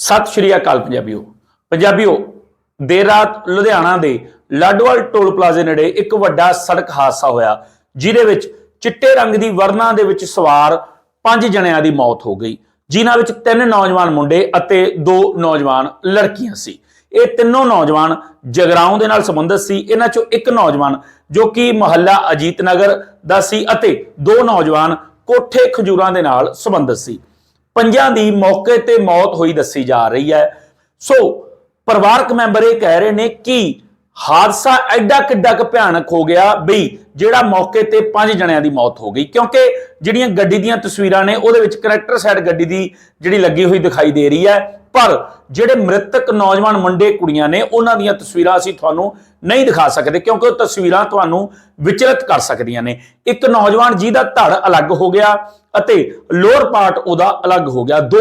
ਸਤਿ ਸ਼੍ਰੀ ਅਕਾਲ ਪੰਜਾਬੀਓ। ਪੰਜਾਬੀਓ, ਦੇਰ ਰਾਤ ਲੁਧਿਆਣਾ ਦੇ ਲਾਡੋਵਾਲ ਟੋਲ ਪਲਾਜ਼ੇ ਨੇੜੇ ਇੱਕ ਵੱਡਾ ਸੜਕ ਹਾਦਸਾ ਹੋਇਆ, ਜਿਹਦੇ ਵਿੱਚ ਚਿੱਟੇ ਰੰਗ ਦੀ ਵਰਨਾ ਦੇ ਵਿੱਚ ਸਵਾਰ ਪੰਜ ਜਣਿਆਂ ਦੀ ਮੌਤ ਹੋ ਗਈ। ਜਿਨ੍ਹਾਂ ਵਿੱਚ ਤਿੰਨ ਨੌਜਵਾਨ ਮੁੰਡੇ ਅਤੇ ਦੋ ਨੌਜਵਾਨ ਲੜਕੀਆਂ ਸੀ। ਇਹ ਤਿੰਨੋਂ ਨੌਜਵਾਨ ਜਗਰਾਉਂ ਦੇ ਨਾਲ ਸੰਬੰਧਿਤ ਸੀ। ਇਹਨਾਂ ਚੋਂ ਇੱਕ ਨੌਜਵਾਨ ਜੋ ਕਿ ਮੁਹੱਲਾ ਅਜੀਤ ਨਗਰ ਦਾ ਸੀ ਅਤੇ ਦੋ ਨੌਜਵਾਨ ਕੋਠੇ ਖਜੂਰਾਂ ਦੇ ਨਾਲ ਸੰਬੰਧਿਤ ਸੀ। ਪੰਜਾਂ ਦੀ ਮੌਕੇ ਤੇ ਮੌਤ ਹੋਈ ਦੱਸੀ ਜਾ ਰਹੀ ਹੈ। ਸੋ ਪਰਿਵਾਰਕ ਮੈਂਬਰ ਇਹ ਕਹਿ ਰਹੇ ਨੇ ਕਿ ਹਾਦਸਾ ਐਡਾ ਕਿੱਡਾ ਕੁ ਭਿਆਨਕ ਹੋ ਗਿਆ ਬਈ, ਜਿਹੜਾ ਮੌਕੇ ਤੇ ਪੰਜ ਜਣਿਆਂ ਦੀ ਮੌਤ ਹੋ ਗਈ। ਕਿਉਂਕਿ ਜਿਹੜੀਆਂ ਗੱਡੀ ਦੀਆਂ ਤਸਵੀਰਾਂ ਨੇ, ਉਹਦੇ ਵਿੱਚ ਕਰੈਕਟਰ ਸਾਈਡ ਗੱਡੀ ਦੀ ਜਿਹੜੀ ਲੱਗੀ ਹੋਈ ਦਿਖਾਈ ਦੇ ਰਹੀ ਹੈ। ਪਰ ਜਿਹੜੇ ਮ੍ਰਿਤਕ ਨੌਜਵਾਨ ਮੁੰਡੇ ਕੁੜੀਆਂ ਨੇ, ਉਹਨਾਂ ਦੀਆਂ ਤਸਵੀਰਾਂ ਅਸੀਂ ਤੁਹਾਨੂੰ ਨਹੀਂ ਦਿਖਾ ਸਕਦੇ, ਕਿਉਂਕਿ ਉਹ ਤਸਵੀਰਾਂ ਤੁਹਾਨੂੰ ਵਿਚਲਿਤ ਕਰ ਸਕਦੀਆਂ ਨੇ। ਇੱਕ ਨੌਜਵਾਨ ਜਿਹਦਾ ਧੜ ਅਲੱਗ ਹੋ ਗਿਆ ਅਤੇ ਲੋਅਰ ਪਾਰਟ ਉਹਦਾ ਅਲੱਗ ਹੋ ਗਿਆ। ਦੋ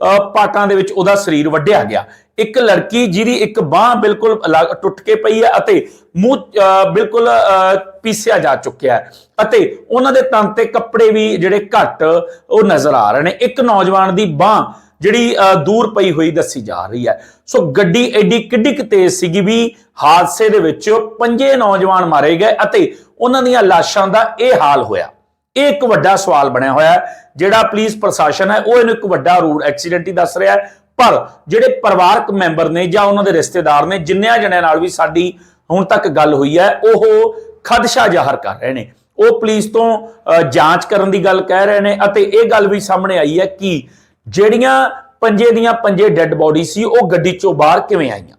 ਅਹ, ਪਾਰਟਾਂ ਦੇ ਵਿੱਚ ਉਹਦਾ ਸਰੀਰ ਵੱਢਿਆ ਗਿਆ। ਇੱਕ ਲੜਕੀ ਜਿਹਦੀ ਇੱਕ ਬਾਹ ਬਿਲਕੁਲ ਟੁੱਟ ਕੇ ਪਈ ਹੈ ਅਤੇ ਮੂੰਹ ਅਹ, ਬਿਲਕੁਲ ਅਹ, ਪੀਸਿਆ ਜਾ ਚੁੱਕਿਆ ਹੈ ਅਤੇ ਉਹਨਾਂ ਦੇ ਤਨ ਤੇ ਕੱਪੜੇ ਵੀ ਜਿਹੜੇ ਘੱਟ ਉਹ ਨਜ਼ਰ ਆ ਰਹੇ ਨੇ। ਇੱਕ ਨੌਜਵਾਨ ਦੀ ਬਾਹ ਜਿਹੜੀ ਅਹ, ਦੂਰ ਪਈ ਹੋਈ ਦੱਸੀ ਜਾ ਰਹੀ ਹੈ। ਸੋ ਗੱਡੀ ਐਡੀ ਕਿੱਡੀ ਕੁ ਤੇਜ਼ ਸੀਗੀ ਵੀ ਹਾਦਸੇ ਦੇ ਵਿੱਚ ਪੰਜੇ ਨੌਜਵਾਨ ਮਾਰੇ ਗਏ ਅਤੇ ਉਹਨਾਂ ਦੀਆਂ ਲਾਸ਼ਾਂ ਦਾ ਇਹ ਹਾਲ ਹੋਇਆ। ਇਹ ਇੱਕ ਵੱਡਾ ਸਵਾਲ ਬਣਿਆ ਹੋਇਆ ਜਿਹੜਾ ਪੁਲਿਸ ਪ੍ਰਸ਼ਾਸਨ ਹੈ, ਉਹ ਇਹਨੂੰ ਇੱਕ ਵੱਡਾ ਰੂਡ ਐਕਸੀਡੈਂਟ ਹੀ ਦੱਸ ਰਿਹਾ ਪਰ ਜਿਹੜੇ ਪਰਿਵਾਰਕ ਮੈਂਬਰ ਨੇ ਜਾਂ ਉਹਨਾਂ ਦੇ ਰਿਸ਼ਤੇਦਾਰ ਨੇ, ਜਿੰਨਿਆਂ ਜਣਿਆਂ ਨਾਲ ਵੀ ਸਾਡੀ ਹੁਣ ਤੱਕ ਗੱਲ ਹੋਈ ਹੈ, ਉਹ ਖਦਸ਼ਾ ਜ਼ਾਹਰ ਕਰ ਰਹੇ ਨੇ। ਉਹ ਪੁਲਿਸ ਤੋਂ ਜਾਂਚ ਕਰਨ ਦੀ ਗੱਲ ਕਹਿ ਰਹੇ ਨੇ ਅਤੇ ਇਹ ਗੱਲ ਵੀ ਸਾਹਮਣੇ ਆਈ ਹੈ ਕਿ ਜਿਹੜੀਆਂ ਪੰਜੇ ਦੀਆਂ ਪੰਜੇ ਡੈੱਡ ਬੋਡੀ ਸੀ, ਉਹ ਗੱਡੀ ਚੋਂ ਬਾਹਰ ਕਿਵੇਂ ਆਈਆਂ?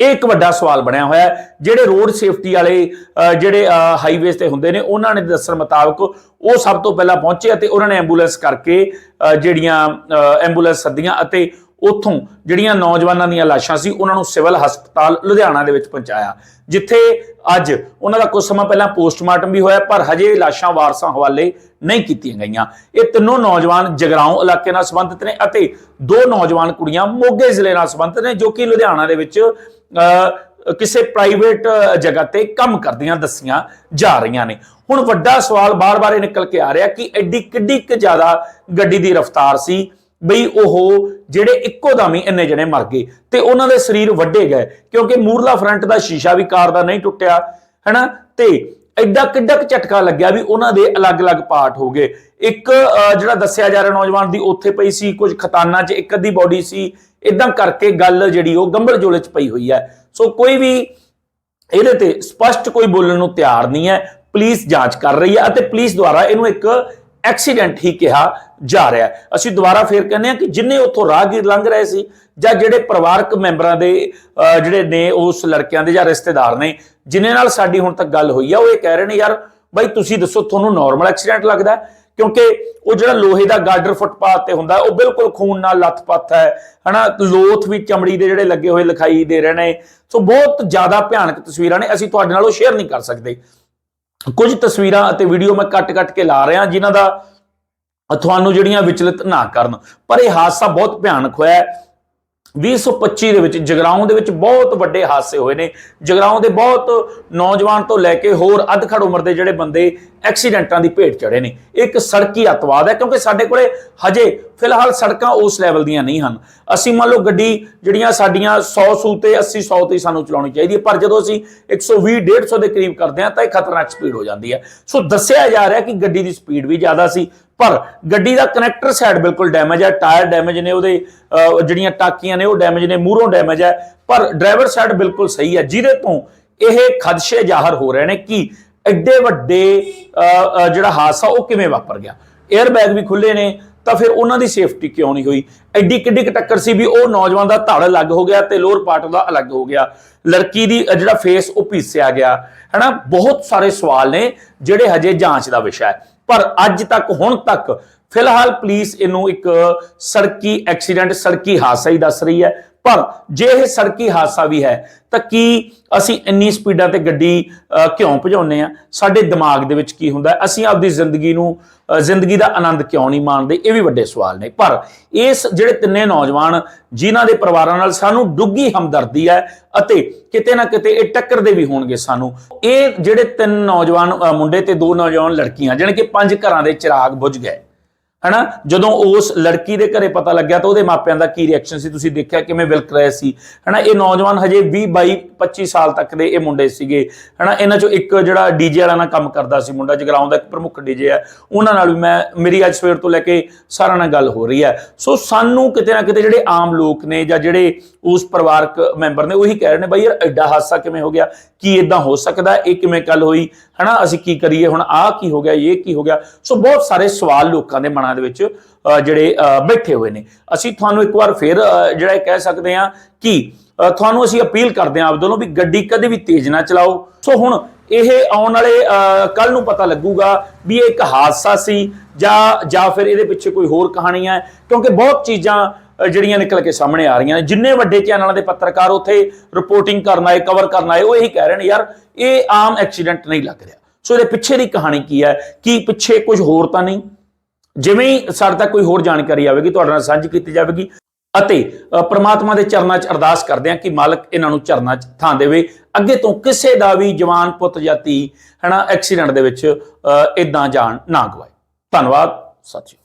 ਇਹ ਇੱਕ ਵੱਡਾ ਸਵਾਲ ਬਣਿਆ ਹੋਇਆ ਜਿਹੜੇ ਰੋਡ ਸੇਫਟੀ ਵਾਲੇ ਅ, ਜਿਹੜੇ ਹਾਈਵੇਜ਼ ਤੇ ਹੁੰਦੇ ਨੇ ਉਹਨਾਂ ਨੇ ਦੱਸਣ ਮੁਤਾਬਕ ਉਹ ਸਭ ਤੋਂ ਪਹਿਲਾਂ ਪਹੁੰਚੇ ਅਤੇ ਉਹਨਾਂ ਨੇ ਐਂਬੂਲੈਂਸ ਕਰਕੇ ਜਿਹੜੀਆਂ ਅ, ਐਂਬੂਲੈਂਸ ਸੱਦੀਆਂ ਅਤੇ ਉੱਥੋਂ ਜਿਹੜੀਆਂ ਨੌਜਵਾਨਾਂ ਦੀਆਂ ਲਾਸ਼ਾਂ ਸੀ ਉਹਨਾਂ ਨੂੰ ਸਿਵਲ ਹਸਪਤਾਲ ਲੁਧਿਆਣਾ ਦੇ ਵਿੱਚ ਪਹੁੰਚਾਇਆ। ਜਿੱਥੇ ਅੱਜ ਉਹਨਾਂ ਦਾ ਕੁਝ ਸਮਾਂ ਪਹਿਲਾਂ ਪੋਸਟਮਾਰਟਮ ਵੀ ਹੋਇਆ ਪਰ ਹਜੇ ਲਾਸ਼ਾਂ ਵਾਰਸਾਂ ਹਵਾਲੇ ਨਹੀਂ ਕੀਤੀਆਂ ਗਈਆਂ। ਇਹ ਤਿੰਨੋਂ ਨੌਜਵਾਨ ਜਗਰਾਉਂ ਇਲਾਕੇ ਨਾਲ ਸੰਬੰਧਿਤ ਨੇ ਅਤੇ ਦੋ ਨੌਜਵਾਨ ਕੁੜੀਆਂ ਮੋਗੇ ਜ਼ਿਲ੍ਹੇ ਨਾਲ ਸੰਬੰਧਿਤ ਨੇ ਜੋ ਕਿ ਲੁਧਿਆਣਾ ਦੇ ਵਿੱਚ ਕਿਸੇ ਪ੍ਰਾਈਵੇਟ ਜਗ੍ਹਾ ਤੇ ਕੰਮ ਕਰਦੀਆਂ ਦੱਸੀਆਂ ਜਾ ਰਹੀਆਂ ਨੇ। ਹੁਣ ਵੱਡਾ ਸਵਾਲ ਬਾਰ-ਬਾਰ ਇਹ ਨਿਕਲ ਕੇ ਆ ਰਿਹਾ ਕਿ ਐਡੀ ਕਿੱਡੀ ਕੁ ਜ਼ਿਆਦਾ ਗੱਡੀ ਦੀ ਰਫ਼ਤਾਰ ਸੀ ਬਈ ਉਹ ਜਿਹੜੇ ਇੱਕੋ ਦਮ ਹੀ ਇੰਨੇ ਜਣੇ ਮਰ ਗਏ ਤੇ ਉਹਨਾਂ ਦੇ ਸਰੀਰ ਵੱਡੇ ਗਏ ਕਿਉਂਕਿ ਮੂਰਲਾ ਫਰੰਟ ਦਾ ਸ਼ੀਸ਼ਾ ਵੀ ਕਾਰ ਦਾ ਨਹੀਂ ਟੁੱਟਿਆ ਹੈਨਾ? ਤੇ ਐਡਾ ਕਿੱਡਾ ਕੁ ਝਟਕਾ ਲੱਗਿਆ ਵੀ ਉਹਨਾਂ ਦੇ ਅਲੱਗ-ਅਲੱਗ ਪਾਰਟ ਹੋ ਗਏ। ਇੱਕ ਅਹ, ਜਿਹੜਾ ਦੱਸਿਆ ਜਾ ਰਿਹਾ ਨੌਜਵਾਨ ਦੀ ਉੱਥੇ ਪਈ ਸੀ ਕੁਝ ਖਤਾਨਾ 'ਚ ਇੱਕ ਅੱਧੀ ਬਾਡੀ ਸੀ ਇਦਾਂ ਕਰਕੇ ਗੱਲ ਜਿਹੜੀ ਉਹ ਗੰਭਰ ਜੋਲੇ 'ਚ ਪਈ ਹੋਈ ਹੈ। ਸੋ ਕੋਈ ਵੀ ਇਹਦੇ ਤੇ ਸਪਸ਼ਟ ਕੋਈ ਬੋਲਣ ਨੂੰ ਤਿਆਰ ਨਹੀਂ ਹੈ। ਪੁਲਿਸ ਜਾਂਚ ਕਰ ਰਹੀ ਹੈ ਅਤੇ ਪੁਲਿਸ ਦੁਆਰਾ ਇਹਨੂੰ ਇੱਕ ਐਕਸੀਡੈਂਟ ਹੀ ਕਿਹਾ ਜਾ ਰਿਹਾ ਅਸੀਂ ਦੁਬਾਰਾ ਫੇਰ ਕਹਿੰਦੇ ਹਾਂ ਕਿ ਜਿੰਨੇ ਉੱਥੋਂ ਰਾਹਗੀਰ ਲੰਘ ਰਹੇ ਸੀ ਜਾਂ ਜਿਹੜੇ ਪਰਿਵਾਰਕ ਮੈਂਬਰਾਂ ਦੇ ਅਹ, ਜਿਹੜੇ ਨੇ ਉਸ ਲੜਕਿਆਂ ਦੇ ਜਾਂ ਰਿਸ਼ਤੇਦਾਰ ਨੇ ਜਿਨ੍ਹਾਂ ਨਾਲ ਸਾਡੀ ਹੁਣ ਤੱਕ ਗੱਲ ਹੋਈ ਆ ਉਹ ਇਹ ਕਹਿ ਰਹੇ ਨੇ ਯਾਰ ਬਾਈ ਤੁਸੀਂ ਦੱਸੋ ਤੁਹਾਨੂੰ ਨਾਰਮਲ ਐਕਸੀਡੈਂਟ ਲੱਗਦਾ ਕਿਉਂਕਿ ਉਹ ਜਿਹੜਾ ਲੋਹੇ ਦਾ ਗਾਰਡਰ ਫੁੱਟਪਾਥ ਤੇ ਹੁੰਦਾ, ਉਹ ਬਿਲਕੁਲ ਖੂਨ ਨਾਲ ਲੱਥਪੱਥ ਹੈ, ਹਨਾ? ਲੋਥ ਵੀ ਚਮੜੀ ਦੇ ਜਿਹੜੇ ਲੱਗੇ ਹੋਏ ਲਿਖਾਈ ਦੇ ਰਹੇ ਨੇ। ਸੋ ਬਹੁਤ ਜ਼ਿਆਦਾ ਭਿਆਨਕ ਤਸਵੀਰਾਂ ਨੇ, ਅਸੀਂ ਤੁਹਾਡੇ ਨਾਲ ਉਹ ਸ਼ੇਅਰ ਨਹੀਂ ਕਰ ਸਕਦੇ। ਕੁਝ ਤਸਵੀਰਾਂ ਅਤੇ ਵੀਡੀਓ ਮੈਂ ਕੱਟ-ਕੱਟ ਕੇ ਲਾ ਰਿਹਾ, ਜਿਨ੍ਹਾਂ ਦਾ ਤੁਹਾਨੂੰ ਜਿਹੜੀਆਂ ਵਿਚਲਿਤ ਨਾ ਕਰਨ। ਪਰ ਇਹ ਹਾਦਸਾ ਬਹੁਤ ਭਿਆਨਕ ਹੋਇਆ ਹੈ। 2025 ਦੇ ਵਿੱਚ ਜਗਰਾਉਂ ਦੇ ਵਿੱਚ ਬਹੁਤ ਵੱਡੇ ਹਾਦਸੇ ਹੋਏ ਨੇ। ਜਗਰਾਉਂ ਦੇ ਬਹੁਤ ਨੌਜਵਾਨ ਤੋਂ ਲੈ ਕੇ ਹੋਰ ਅੱਧਖੜ ਉਮਰ ਦੇ ਜਿਹੜੇ ਬੰਦੇ ਐਕਸੀਡੈਂਟਾਂ ਦੀ ਭੇਟ ਚੜੇ ਨੇ। ਇਹ ਇੱਕ ਸੜਕੀ ਅਤਵਾਦ ਹੈ, ਕਿਉਂਕਿ ਸਾਡੇ ਕੋਲੇ ਹਜੇ ਫਿਲਹਾਲ ਸੜਕਾਂ ਉਸ ਲੈਵਲ ਦੀਆਂ ਨਹੀਂ ਹਨ। ਅਸੀਂ ਮੰਨ ਲਓ ਗੱਡੀ ਜਿਹੜੀਆਂ ਸਾਡੀਆਂ 100 ਸੂ ਤੇ 80 100 ਤੇ ਸਾਨੂੰ ਚਲਾਉਣੀ ਚਾਹੀਦੀ ਹੈ, ਪਰ ਜਦੋਂ ਅਸੀਂ 120 150 ਦੇ ਕਰੀਬ ਕਰਦੇ ਹਾਂ, ਤਾਂ ਇਹ ਖਤਰਨਾਕ ਸਪੀਡ ਹੋ ਜਾਂਦੀ ਹੈ। ਸੋ ਦੱਸਿਆ ਜਾ ਰਿਹਾ ਕਿ ਗੱਡੀ ਦੀ ਸਪੀਡ ਵੀ ਜ਼ਿਆਦਾ ਸੀ, ਪਰ ਗੱਡੀ ਦਾ ਕਨੈਕਟਰ ਸਾਈਡ ਬਿਲਕੁਲ ਡੈਮੇਜ ਹੈ ਟਾਇਰ ਡੈਮੇਜ ਨੇ ਉਹਦੇ ਜਿਹੜੀਆਂ ਟਾਕੀਆਂ ਨੇ ਉਹ ਡੈਮੇਜ ਨੇ, ਮੂਹਰੋਂ ਡੈਮੇਜ ਹੈ, ਪਰ ਡਰਾਈਵਰ ਸਾਈਡ ਬਿਲਕੁਲ ਸਹੀ ਹੈ, ਜਿਹਦੇ ਤੋਂ ਇਹ ਖਦਸ਼ੇ ਜ਼ਾਹਰ ਹੋ ਰਹੇ ਨੇ ਕਿ ਐਡੇ ਵੱਡੇ ਜਿਹੜਾ ਹਾਦਸਾ ਉਹ ਕਿਵੇਂ ਵਾਪਰ ਗਿਆ? 에ਅਰ ਬੈਗ ਵੀ ਖੁੱਲੇ ਨੇ, ਤਾਂ ਫਿਰ ਉਹਨਾਂ ਦੀ ਸੇਫਟੀ ਕਿਉਂ ਨਹੀਂ ਹੋਈ? ਐਡੀ ਕਿੱਡੀ ਟੱਕਰ ਸੀ ਵੀ ਉਹ ਨੌਜਵਾਨ ਦਾ ਧੜ ਅਲੱਗ ਹੋ ਗਿਆ ਤੇ ਲੋਅਰ ਪਾਰਟ ਦਾ ਅਲੱਗ ਹੋ ਗਿਆ। ਲੜਕੀ ਦੀ ਜਿਹੜਾ ਫੇਸ ਉਹ ਪੀਸਿਆ ਗਿਆ। ਹੈਨਾ? ਬਹੁਤ ਸਾਰੇ ਸਵਾਲ ਨੇ, ਜਿਹੜੇ ਹਜੇ ਜਾਂਚ ਦਾ ਵਿਸ਼ਾ ਹੈ। ਪਰ ਅੱਜ ਤੱਕ, ਹੁਣ ਤੱਕ, ਫਿਲਹਾਲ ਪੁਲਿਸ ਇਹਨੂੰ ਇੱਕ ਸੜਕੀ ਐਕਸੀਡੈਂਟ ਸੜਕੀ ਹਾਦਸਾ ਹੀ ਦੱਸ ਰਹੀ ਹੈ। ਪਰ ਜੇ ਇਹ ਸੜਕੀ ਹਾਦਸਾ ਵੀ ਹੈ, ਤਾਂ ਕੀ ਅਸੀਂ ਇੰਨੀ ਸਪੀਡਾਂ ਤੇ ਗੱਡੀ ਕਿਉਂ ਭਜਾਉਂਦੇ ਆ ਸਾਡੇ ਦਿਮਾਗ ਦੇ ਵਿੱਚ ਕੀ ਹੁੰਦਾ ਅਸੀਂ ਆਪਦੀ ਜ਼ਿੰਦਗੀ ਨੂੰ ਜ਼ਿੰਦਗੀ ਦਾ ਆਨੰਦ ਕਿਉਂ ਨਹੀਂ ਮਾਣਦੇ? ਇਹ ਵੀ ਵੱਡੇ ਸਵਾਲ ਨੇ। ਪਰ ਇਸ ਜਿਹੜੇ ਤਿੰਨੇ ਨੌਜਵਾਨ, ਜਿਨ੍ਹਾਂ ਦੇ ਪਰਿਵਾਰਾਂ ਨਾਲ ਸਾਨੂੰ ਡੁੱਗੀ ਹਮਦਰਦੀ ਹੈ ਅਤੇ ਕਿਤੇ ਨਾ ਕਿਤੇ ਇਹ ਟੱਕਰ ਦੇ ਵੀ ਹੋਣਗੇ ਸਾਨੂੰ, ਇਹ ਜਿਹੜੇ ਤਿੰਨ ਨੌਜਵਾਨ ਮੁੰਡੇ ਤੇ ਦੋ ਨੌਜਵਾਨ ਲੜਕੀਆਂ, ਜਾਣੀ ਕਿ ਪੰਜ ਘਰਾਂ ਦੇ ਚਿਰਾਗ ਬੁਝ ਗਏ। ਹਨਾ? ਜਦੋਂ ਉਸ ਲੜਕੀ ਦੇ ਘਰੇ ਪਤਾ ਲੱਗਿਆ ਤਾਂ ਉਹਦੇ ਮਾਪਿਆਂ ਦਾ ਕੀ ਰਿਐਕਸ਼ਨ ਸੀ? ਤੁਸੀਂ ਦੇਖਿਆ ਕਿਵੇਂ ਵਿਲਕ ਰਹੇ ਸੀ? ਹਨਾ, ਇਹ ਨੌਜਵਾਨ ਹਜੇ 20 22 25 ਸਾਲ ਤੱਕ ਦੇ ਇਹ ਮੁੰਡੇ ਸੀਗੇ। ਹਨਾ, ਇਹਨਾਂ ਚੋਂ ਇੱਕ ਜਿਹੜਾ ਡੀਜੇ ਵਾਲਾ ਨਾਲ ਕੰਮ ਕਰਦਾ ਸੀ ਮੁੰਡਾ, ਜਗਰਾਉਂ ਦਾ ਇੱਕ ਪ੍ਰਮੁੱਖ ਡੀਜੇ ਹੈ ਉਹਨਾਂ ਨਾਲ ਵੀ ਮੈਂ, ਮੇਰੀ ਅੱਜ ਸਵੇਰ ਤੋਂ ਲੈ ਕੇ ਸਾਰਾ ਨਾਲ ਗੱਲ ਹੋ ਰਹੀ ਹੈ। ਸੋ ਸਾਨੂੰ ਕਿਤੇ ਨਾ ਕਿਤੇ ਜਿਹੜੇ ਆਮ ਲੋਕ ਨੇ ਜਾਂ ਜਿਹੜੇ ਉਸ ਪਰਿਵਾਰਕ ਮੈਂਬਰ ਨੇ, ਉਹੀ ਕਹਿ ਰਹੇ ਨੇ, ਬਾਈ ਯਾਰ, ਐਡਾ ਹਾਦਸਾ ਕਿਵੇਂ ਹੋ ਗਿਆ? ਕੀ ਇਦਾਂ ਹੋ ਸਕਦਾ? ਇਹ ਕਿਵੇਂ ਕੱਲ ਹੋਈ? ਹਨਾ, ਅਸੀਂ ਕੀ ਕਰੀਏ? ਹੁਣ ਆਹ ਕੀ ਹੋ ਗਿਆ? ਇਹ ਕੀ ਹੋ ਗਿਆ? ਸੋ ਬਹੁਤ ਸਾਰੇ ਸਵਾਲ ਲੋਕਾਂ ਦੇ ਮਨਾਂ ਦੇ ਵਿੱਚ ਜਿਹੜੇ ਅ, ਬੈਠੇ ਹੋਏ ਨੇ। ਅਸੀਂ ਤੁਹਾਨੂੰ ਇੱਕ ਵਾਰ ਫਿਰ ਜਿਹੜਾ ਇਹ ਕਹਿ ਸਕਦੇ ਹਾਂ ਕਿ ਤੁਹਾਨੂੰ ਅਸੀਂ ਅਪੀਲ ਕਰਦੇ ਹਾਂ ਆਪ ਦੋਨੋਂ ਵੀ ਗੱਡੀ ਕਦੇ ਵੀ ਤੇਜ਼ ਨਾ ਚਲਾਓ। ਸੋ ਹੁਣ ਇਹ ਆਉਣ ਵਾਲੇ ਕੱਲ ਨੂੰ ਪਤਾ ਲੱਗੂਗਾ ਵੀ ਇਹ ਇੱਕ ਹਾਦਸਾ ਸੀ ਜਾਂ ਜਾਂ ਫਿਰ ਇਹਦੇ ਪਿੱਛੇ ਕੋਈ ਹੋਰ ਕਹਾਣੀ ਹੈ। ਕਿਉਂਕਿ ਬਹੁਤ ਚੀਜ਼ਾਂ ਜਿਹੜੀਆਂ ਨਿਕਲ ਕੇ ਸਾਹਮਣੇ ਆ ਰਹੀਆਂ ਨੇ। ਜਿੰਨੇ ਵੱਡੇ ਚੈਨਲਾਂ ਦੇ ਪੱਤਰਕਾਰ ਉੱਥੇ ਰਿਪੋਰਟਿੰਗ ਕਰਨ ਆਏ ਕਵਰ ਕਰਨ ਆਏ ਉਹ ਇਹੀ ਕਹਿ ਰਹੇ ਨੇ ਯਾਰ ਇਹ ਆਮ ਐਕਸੀਡੈਂਟ ਨਹੀਂ ਲੱਗ ਰਿਹਾ। ਸੋ ਇਹਦੇ ਪਿੱਛੇ ਦੀ ਕਹਾਣੀ ਕੀ ਹੈ? ਕੀ ਪਿੱਛੇ ਕੁਝ ਹੋਰ ਤਾਂ ਨਹੀਂ? ਜਿਵੇਂ ਹੀ ਸਾਡੇ ਤੱਕ ਕੋਈ ਹੋਰ ਜਾਣਕਾਰੀ ਆਵੇਗੀ ਤੁਹਾਡੇ ਨਾਲ ਸਾਂਝੀ ਕੀਤੀ ਜਾਵੇਗੀ ਅਤੇ ਅ, ਪ੍ਰਮਾਤਮਾ ਦੇ ਚਰਨਾਂ 'ਚ ਅਰਦਾਸ ਕਰਦੇ ਹਾਂ ਕਿ ਮਾਲਕ ਇਹਨਾਂ ਨੂੰ ਚਰਨਾਂ 'ਚ ਥਾਂ ਦੇਵੇ। ਅੱਗੇ ਤੋਂ ਕਿਸੇ ਦਾ ਵੀ ਜਵਾਨ ਪੁੱਤ ਜਾਂ ਧੀ ਹਨਾ ਐਕਸੀਡੈਂਟ ਦੇ ਵਿੱਚ ਇਦਾਂ ਜਾਣ ਨਾ ਗਵਾਏ। ਧੰਨਵਾਦ ਸਤਿ ਸ਼੍ਰੀ ਅਕਾਲ।